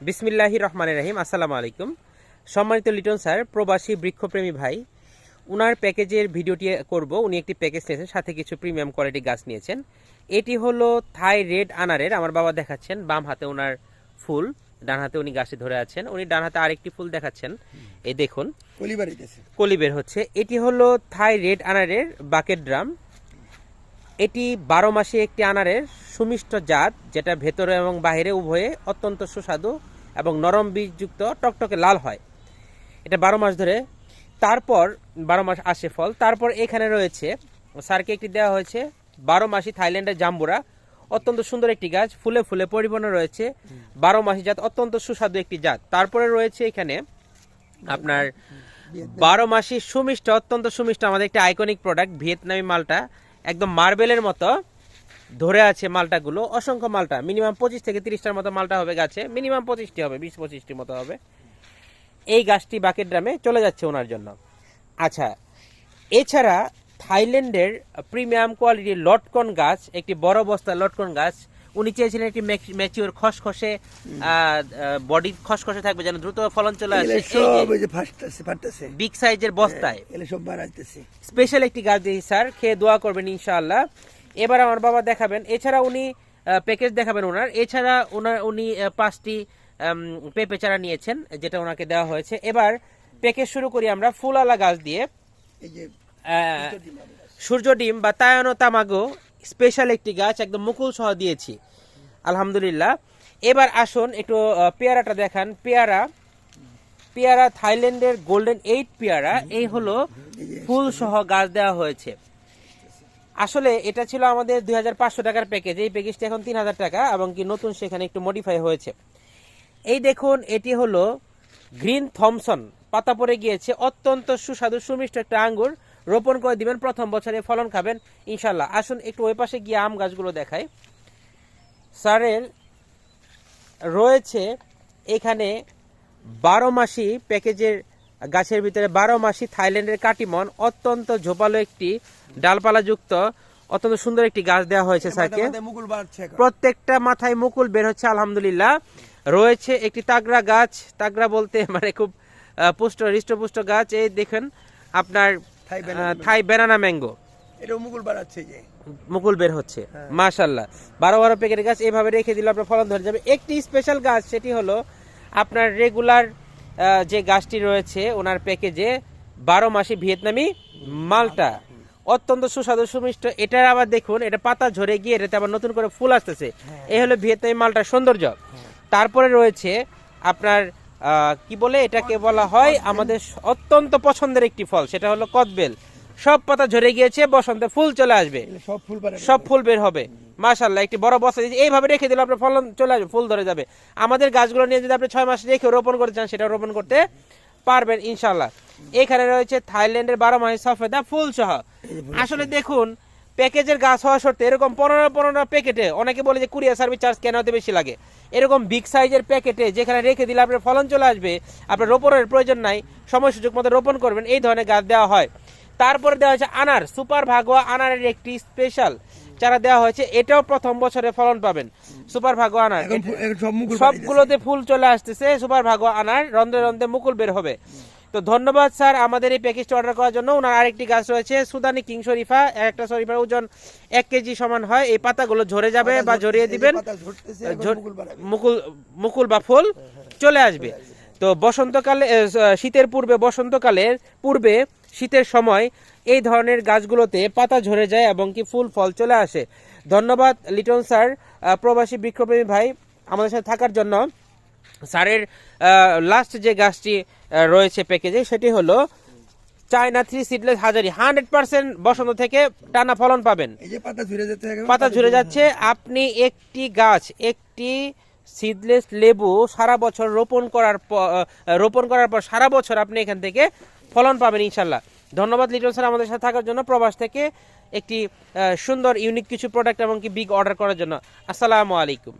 বিসমিল্লাহি রহমান রাহিম আসসালামু আলাইকুম। সম্মানিত লিটন স্যার প্রবাসী বৃক্ষপ্রেমী ভাই উনার প্যাকেজের ভিডিওটি করব। উনি একটি প্যাকেজ নিয়েছেন সাথে কিছু প্রিমিয়াম কোয়ালিটি গাছ নিয়েছেন। এটি হলো থাই রেড আনারের আমার বাবা দেখাচ্ছেন বাম হাতে ওনার ফুল ডান হাতে উনি গাছে ধরে আছেন উনি ডান হাতে আরেকটি ফুল দেখাচ্ছেন। এই দেখুন কলিবের কলি হচ্ছে। এটি হলো থাই রেড আনারের বাকেট ড্রাম। এটি বারো মাসে একটি আনারের সুমিষ্ট জাত, যেটা ভেতরে এবং বাহিরে উভয়ে অত্যন্ত সুস্বাদু এবং নরম বীজযুক্ত, টকটকে লাল হয়। এটা বারো মাস ধরে। তারপর বারো মাস আসে ফল। তারপর এখানে রয়েছে, স্যারকে একটি দেওয়া হয়েছে, বারো মাসি থাইল্যান্ডের জাম্বুরা। অত্যন্ত সুন্দর একটি গাছ, ফুলে ফুলে পরিপূর্ণ রয়েছে। বারো মাসি জাত, অত্যন্ত সুস্বাদু একটি জাত। তারপরে রয়েছে এখানে আপনার বারো মাসি সুমিষ্ট, অত্যন্ত সুমিষ্ট, আমাদের একটা আইকনিক প্রোডাক্ট ভিয়েতনামি মালটা। একদম মার্বেলের মতো ধরে আছে মালটাগুলো, অসংখ্য মালটা, মিনিমাম পঁচিশ থেকে তিরিশটার মতো মালটা হবে গাছে, মিনিমাম পঁচিশটি হবে, বিশ পঁচিশটি মতো হবে। এই গাছটি বাকের ড্রামে চলে যাচ্ছে ওনার জন্য। আচ্ছা এছাড়া থাইল্যান্ডের প্রিমিয়াম কোয়ালিটির লটকন গাছ, একটি বড় বস্তার লটকন গাছ উনি চেয়েছিলেন একটি ম্যাচিওর খসখসে বডি খসখসে থাকবে যেন দ্রুত ফলন চলে আসে। বিগ সাইজের বস্তায়। সব বাড়াইতেছে। স্পেশাল একটি গাছ দিয়েছি স্যার খেয়ে দোয়া করবেন ইনশাআল্লাহ। এবার আমার বাবা দেখাবেন এছাড়া উনি প্যাকেজ দেখাবেন ওনার। এছাড়া ওনার উনি পাঁচটি পেঁপে চারা নিয়েছেন যেটা ওনাকে দেওয়া হয়েছে। এবার প্যাকেজ শুরু করি আমরা ফুলালা গাছ দিয়ে। আহ, সূর্য ডিম বা তায়ানো তামাগো স্পেশাল একটি গাছ একদম মুকুল সহ দিয়েছি। আলহামদুলিল্লাহ। এবার আসুন একটু পেয়ারাটা দেখান। পেয়ারা পেয়ারা থাইল্যান্ডের গোল্ডেন এইট পেয়ারা। এই হলো ফুল সহ গাছ দেওয়া হয়েছে। আসলে এটা ছিল আমাদের দুই হাজার পাঁচশো টাকার প্যাকেজ এই প্যাকেজটি এখন তিন হাজার টাকা এবং কি নতুন সেখানে একটু মডিফাই হয়েছে। এই দেখুন, এটি হলো গ্রিন থমসন। পাতা পড়ে গিয়েছে। অত্যন্ত সুস্বাদু, সুমিষ্ট একটা আঙ্গুর। রোপণ করে দিবেন প্রথম বছরে ফলন খাবেন ইনশাল্লাহ আসুন একটু ওই পাশে গিয়ে আম গাছগুলো দেখাই। স্যারের রয়েছে এখানে বারো মাসি প্যাকেজের গাছের ভিতরে বারো মাসি থাইল্যান্ডের কাটিমন অত্যন্ত ঝোপালো একটি ডালপালাযুক্ত অত্যন্ত সুন্দর একটি গাছ দেওয়া হয়েছে স্যারকে। প্রত্যেকটা মাথায় মুকুল বের হচ্ছে আলহামদুলিল্লাহ। রয়েছে একটি তাগড়া গাছ তাগড়া বলতে মানে খুব পুষ্ট হৃষ্টপুষ্ট গাছ। এই দেখেন আপনার থাই ব্যানানা ম্যাঙ্গো এটা মুকুল বাড়াচ্ছে এই যে। মুকুল বের হচ্ছে মাশাল্লাহ বারো বারো প্যাকেট গাছ এইভাবে রেখে দিলে আপনার ফলন ধরে যাবে। একটি স্পেশাল গাছ সেটি হলো আপনার রেগুলার যে গাছটি রয়েছে ওনার প্যাকেজে বারো মাসে ভিয়েতনামি মালটা। অত্যন্ত সুস্বাদু সুমিষ্ট। এটার আবার দেখুন এটা পাতা ঝরে গিয়ে এটাতে আবার নতুন করে ফুল আসতেছে। এই হলো ভিয়েতনামি মালটার সৌন্দর্য। তারপরে রয়েছে আপনার কি বলে এটাকে বলা হয় আমাদের অত্যন্ত পছন্দের একটি ফল সেটা হলো কদবেল। সব পাতা ঝরে গিয়েছে বসন্তে ফুল চলে আসবে। সব ফুল সব ফুল বের হবে। মাশাল্লাহ একটি বড় বস্তা। এইভাবে রেখে দিলে আপনার ফলন চলে আসবে ফুল ধরে যাবে। আমাদের গাছগুলো নিয়ে যদি আপনি ছয় মাস রেখে রোপণ করতে চান সেটা রোপণ করতে পারবেন ইনশাল্লাহ এখানে রয়েছে থাইল্যান্ডের বারো মাসি সফেদা ফুল সহ আসলে দেখুন প্যাকেজের গাছ হওয়া সত্ত্বে এরকম পনেরো পনেরো প্যাকেটে অনেকে বলে যে কুরিয়ার সার্ভিস চার্জ কেন হতে বেশি লাগে? এরকম বিগ সাইজের প্যাকেটে যেখানে রেখে দিলে আপনার ফলন চলে আসবে আপনার রোপণের প্রয়োজন নাই সময় সুযোগ মতো রোপণ করবেন এই ধরনের গাছ দেওয়া হয়। তারপরে দেওয়া হয়েছে আনার সুপার ভাগোয়া আনারের একটি স্পেশাল চারা দেওয়া হয়েছে এটাও প্রথম বছরে ফলন পাবেন সুপার ভাগোয়া আনার। সবগুলোতে ফুল চলে আসতেছে সুপার ভাগোয়া আনার রন্ধে রন্ধে মুকুল বের হবে। তো ধন্যবাদ স্যার আমাদের এই প্যাকেজটা অর্ডার করার জন্য। ওনার আরেকটি গাছ রয়েছে সুদানি কিং শরীফা। একটা শরীফার ওজন এক কেজি সমান হয়। এই পাতাগুলো ঝরে যাবে বা ঝরিয়ে দিবেন। মুকুল মুকুল বা ফুল চলে আসবে। তো বসন্তকালে শীতের পূর্বে বসন্তকালের পূর্বে শীতের সময় এই ধরনের গাছগুলোতে পাতা ঝরে যায় এবং কি ফুল ফল চলে আসে। ধন্যবাদ লিটন স্যার। প্রবাসী বৃক্ষপ্রেমী ভাই আমাদের সাথে থাকার জন্য স্যারের লাস্ট যে গাছটি রয়েছে প্যাকেজে সেটি হলো চায়না থ্রি সিডলেস হাজারি। হান্ড্রেড পার্সেন্ট বসন্ত থেকে টানা ফলন পাবেন। যে পাতা ঝরে যাচ্ছে পাতা ঝরে যাচ্ছে। আপনি একটি গাছ একটি সিডলেস লেবু সারা বছর রোপণ করার পর রোপণ করার পর সারা বছর আপনি এখান থেকে ফলন পাবেন ইনশাল্লাহ ধন্যবাদ লিটন স্যার আমাদের সাথে থাকার জন্য প্রবাস থেকে একটি সুন্দর ইউনিক কিছু প্রোডাক্ট এবং কি বিগ অর্ডার করার জন্য। আসসালামু আলাইকুম।